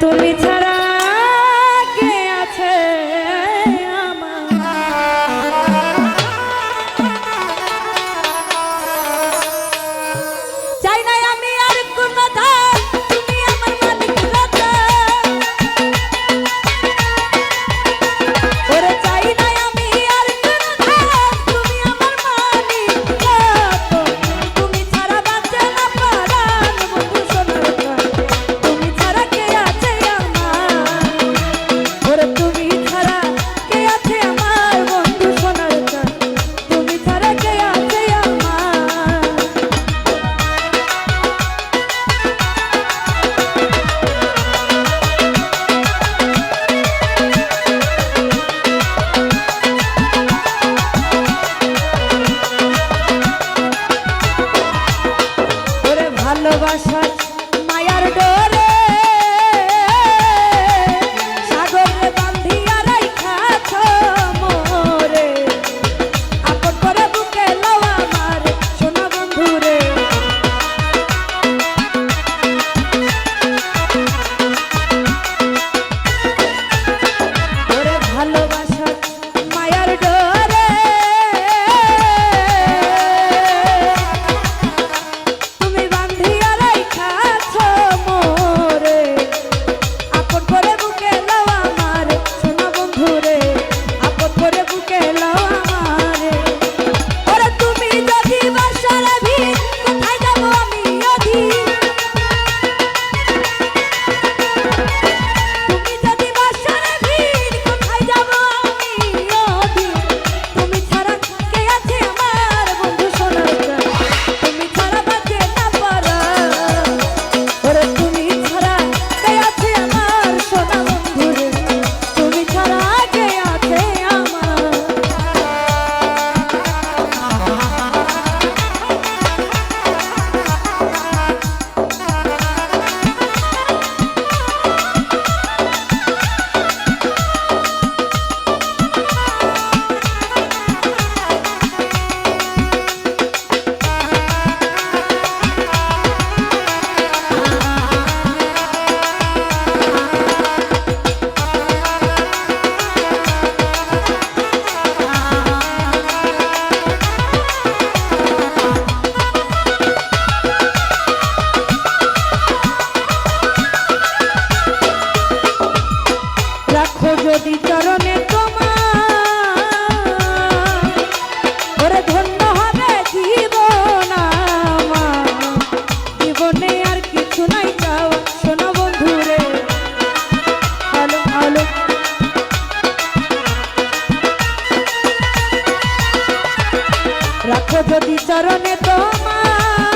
তুমি ছাড়া রাখো যদি চরণে তোমার।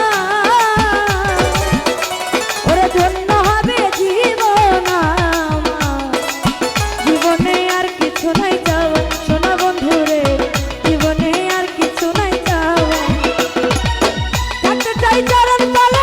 ওরে ধন্য হবে জীবন জীবনে আর কিছু নাই চাও সোনা বন্ধু রে জীবনে আর কিছু নাই চাও চাই চরণ তলা।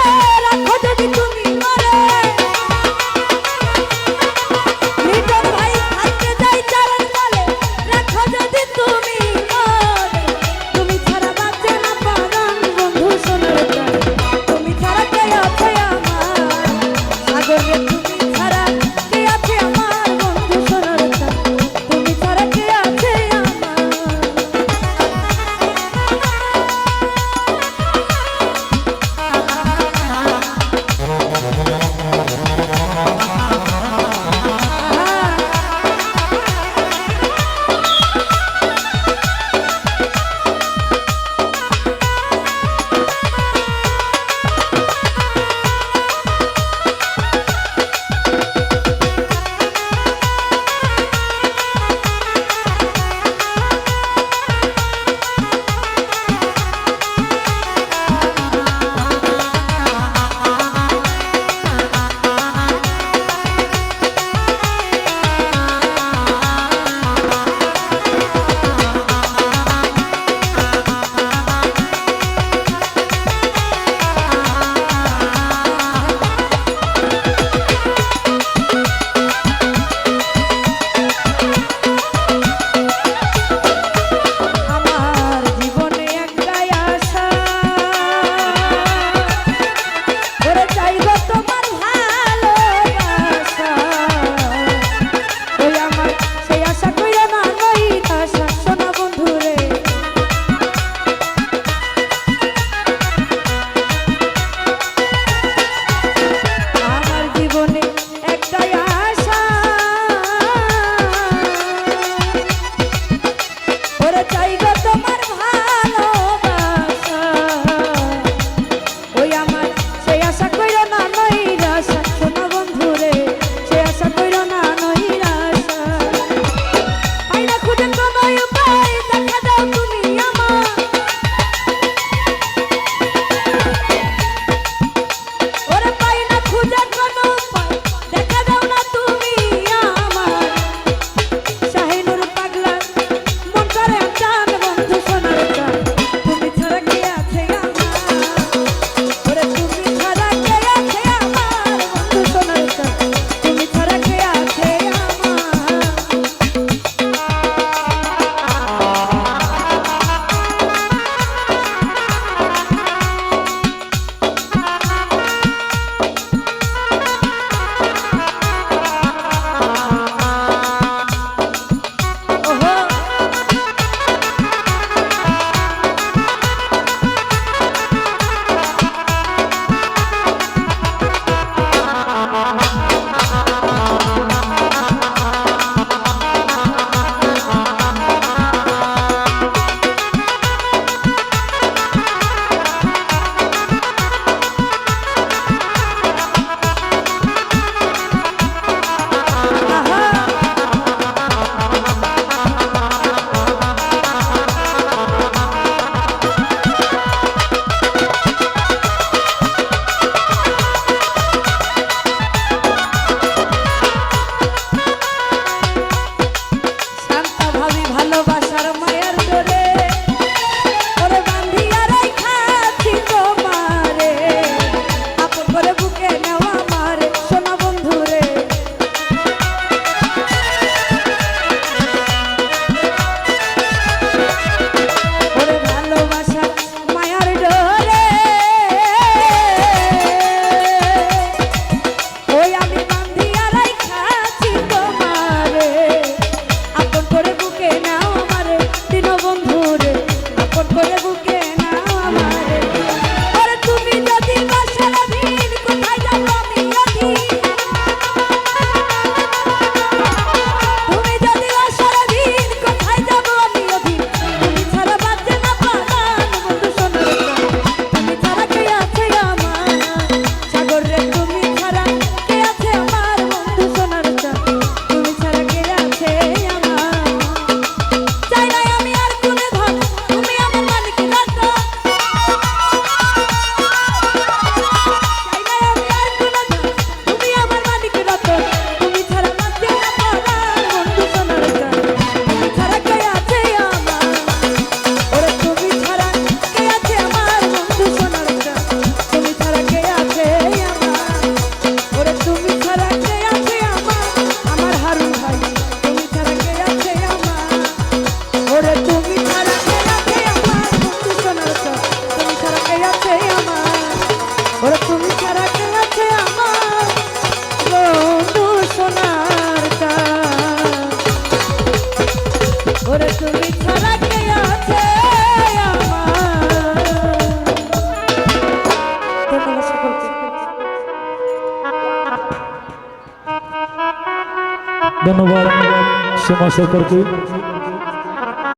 করে বুকে mostrar por aqui.